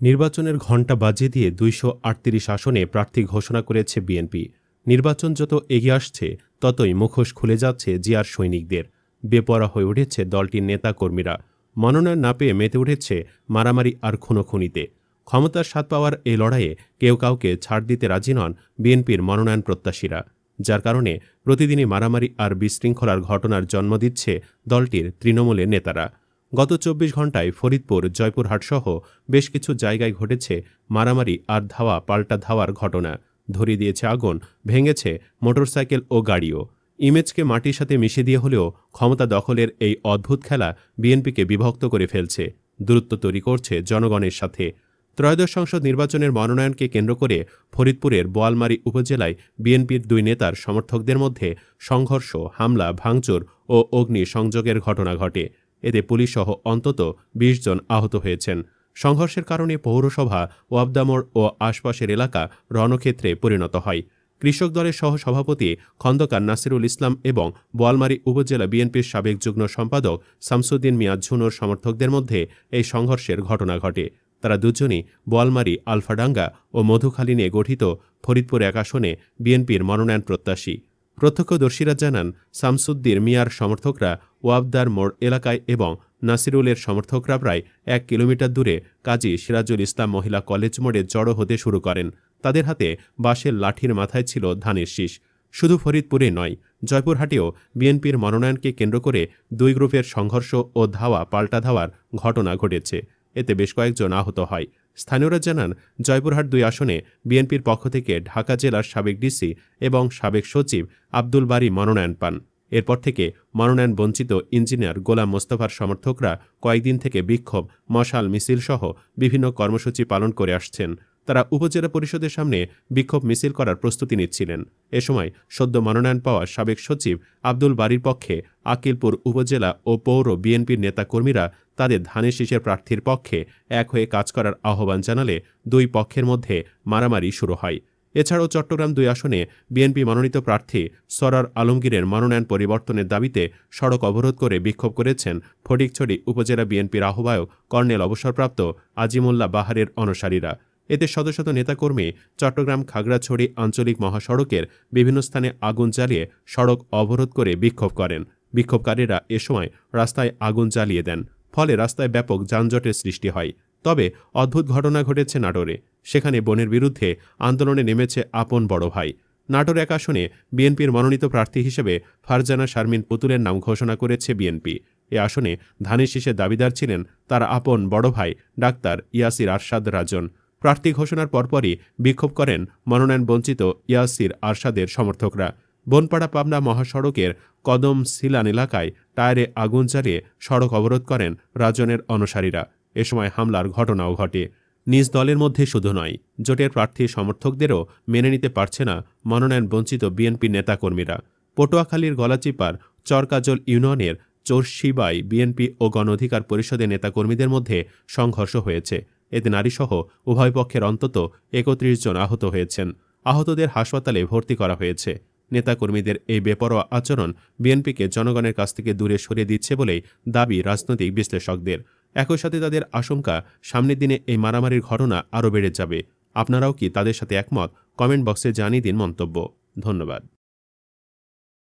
নির্বাচনের ঘণ্টা বাজিয়ে দিয়ে দুইশো আটত্রিশ আসনে প্রার্থী ঘোষণা করেছে বিএনপি। নির্বাচন যত এগিয়ে আসছে, ততই মুখোশ খুলে যাচ্ছে জিয়ার সৈনিকদের। বেপরা হয়ে উঠেছে দলটির নেতাকর্মীরা। মনোনয়ন না পেয়ে মেতে উঠেছে মারামারি আর খুনোখুনিতে। ক্ষমতার স্বাদ পাওয়ার এই লড়াইয়ে কেউ কাউকে ছাড় দিতে রাজি নন বিএনপির মনোনয়ন প্রত্যাশীরা। যার কারণে প্রতিদিনই মারামারি আর বিশৃঙ্খলার ঘটনার জন্ম দিচ্ছে দলটির তৃণমূলের নেতারা। গত চব্বিশ ঘন্টায় ফরিদপুর জয়পুরহাটসহ বেশ কিছু জায়গায় ঘটেছে মারামারি আর ধাওয়া, পাল্টা ধাওয়ার ঘটনা। ধরিয়ে দিয়েছে আগুন, ভেঙেছে মোটরসাইকেল ও গাড়িও। ইমেজকে মাটির সাথে মিশে দিয়ে হলেও ক্ষমতা দখলের এই অদ্ভুত খেলা বিএনপিকে বিভক্ত করে ফেলছে। দূরত্ব তৈরি করছে জনগণের সাথে। ত্রয়োদশ সংসদ নির্বাচনের মনোনয়নকে কেন্দ্র করে ফরিদপুরের বোয়ালমারী উপজেলায় বিএনপির দুই নেতার সমর্থকদের মধ্যে সংঘর্ষ, হামলা, ভাঙচুর ও অগ্নি সংযোগের ঘটনা ঘটে। এতে পুলিশসহ অন্তত ২০ জন আহত হয়েছেন। সংঘর্ষের কারণে পৌরসভা ওয়াবদামোড় ও আশপাশের এলাকা রণক্ষেত্রে পরিণত হয়। কৃষক দলের সহ সভাপতি খন্দকার নাসিরুল ইসলাম এবং বোয়ালমারী উপজেলা বিএনপির সাবেক যুগ্ম সম্পাদক শামসুদ্দিন মিয়া ঝুনুর সমর্থকদের মধ্যে এই সংঘর্ষের ঘটনা ঘটে। তারা দুজনই বোয়ালমারী, আলফাডাঙ্গা ও মধুখালী নিয়ে গঠিত ফরিদপুর এক আসনে বিএনপির মনোনয়ন প্রত্যাশী। প্রত্যক্ষদর্শীরা জানান শামসুদ্দির মিয়ার সমর্থকরা ওয়াবদার মোড় এলাকায় এবং নাসিরুলের সমর্থকরা প্রায় এক কিলোমিটার দূরে কাজী সিরাজুল ইসলাম মহিলা কলেজ মোড়ে জড়ো হতে শুরু করেন। তাদের হাতে বাঁশের লাঠির মাথায় ছিল ধানের শীষ। শুধু ফরিদপুরে নয়, জয়পুরহাটেও বিএনপির মনোনয়নকে কেন্দ্র করে দুই গ্রুপের সংঘর্ষ ও ধাওয়া পাল্টা ধাওয়ার ঘটনা ঘটেছে। এতে বেশ কয়েকজন আহত হয়। স্থানীয়রা জানান, জয়পুরহাট দুই আসনে বিএনপির পক্ষ থেকে ঢাকা জেলার সাবেক ডিসি এবং সাবেক সচিব আব্দুল বারী মনোনয়ন পান। এরপর থেকে মনোনয়ন বঞ্চিত ইঞ্জিনিয়ার গোলাম মোস্তফার সমর্থকরা কয়েকদিন থেকে বিক্ষোভ, মশাল মিছিল সহ বিভিন্ন কর্মসূচি পালন করে আসছেন। তারা উপজেলা পরিষদের সামনে বিক্ষোভ মিছিল করার প্রস্তুতি নিচ্ছিলেন। এ সময় সদ্য মনোনয়ন পাওয়া সাবেক সচিব আব্দুল বাড়ির পক্ষে আকিলপুর উপজেলা ও পৌর বিএনপির নেতাকর্মীরা তাদের ধানের শীষের প্রার্থীর পক্ষে এক হয়ে কাজ করার আহ্বান জানালে দুই পক্ষের মধ্যে মারামারি শুরু হয়। এছাড়াও চট্টগ্রাম দুই আসনে বিএনপি মনোনীত প্রার্থী সরার আলমগীরের মনোনয়ন পরিবর্তনের দাবিতে সড়ক অবরোধ করে বিক্ষোভ করেছেন ফটিকছড়ি উপজেলা বিএনপির আহ্বায়ক কর্নেল অবসরপ্রাপ্ত আজিমুল্লাহ বাহারের অনুসারীরা। এতে শত শত নেতাকর্মী চট্টগ্রাম খাগড়াছড়ি আঞ্চলিক মহাসড়কের বিভিন্ন স্থানে আগুন জ্বালিয়ে সড়ক অবরোধ করে বিক্ষোভ করেন। বিক্ষোভকারীরা এ সময় রাস্তায় আগুন জ্বালিয়ে দেন। ফলে রাস্তায় ব্যাপক যানজটের সৃষ্টি হয়। তবে অদ্ভুত ঘটনা ঘটেছে নাটোরে। সেখানে বনের বিরুদ্ধে আন্দোলনে নেমেছে আপন বড় ভাই। নাটোর এক আসনে বিএনপির মনোনীত প্রার্থী হিসেবে ফারজানা শারমিন পুতুলের নাম ঘোষণা করেছে বিএনপি। এ আসনে ধানের শীষে দাবিদার ছিলেন তার আপন বড় ভাই ডাক্তার ইয়াসির আরশাদ রাজন। প্রার্থী ঘোষণার পরপরই বিক্ষোভ করেন মনোনয়ন বঞ্চিত ইয়াসির আরশাদের সমর্থকরা। বনপাড়া পাবনা মহাসড়কের কদম সিলান এলাকায় টায়ারে আগুন জ্বালিয়ে সড়ক অবরোধ করেন রাজনের অনুসারীরা। এ সময় হামলার ঘটনাও ঘটে। নিজ দলের মধ্যে শুধু নয়, জোটের প্রার্থী সমর্থকদেরও মেনে নিতে পারছে না মনোনয়ন বঞ্চিত বিএনপি নেতাকর্মীরা। পটুয়াখালীর গলাচিপার চরকাজল ইউনিয়নের চোরশিবাই বিএনপি ও গণ অধিকার পরিষদের নেতাকর্মীদের মধ্যে সংঘর্ষ হয়েছে। এতে নারীসহ উভয় পক্ষের অন্তত একত্রিশ জন আহত হয়েছেন। আহতদের হাসপাতালে ভর্তি করা হয়েছে। নেতাকর্মীদের এই বেপরোয়া আচরণ বিএনপিকে জনগণের কাছ থেকে দূরে সরিয়ে দিচ্ছে বলেই দাবি রাজনৈতিক বিশ্লেষকদের। একই সাথে তাদের আশঙ্কা, সামনের দিনে এই মারামারির ঘটনা আরও বেড়ে যাবে। আপনারাও কি তাদের সাথে একমত? কমেন্ট বক্সে জানিয়ে দিন মন্তব্য। ধন্যবাদ।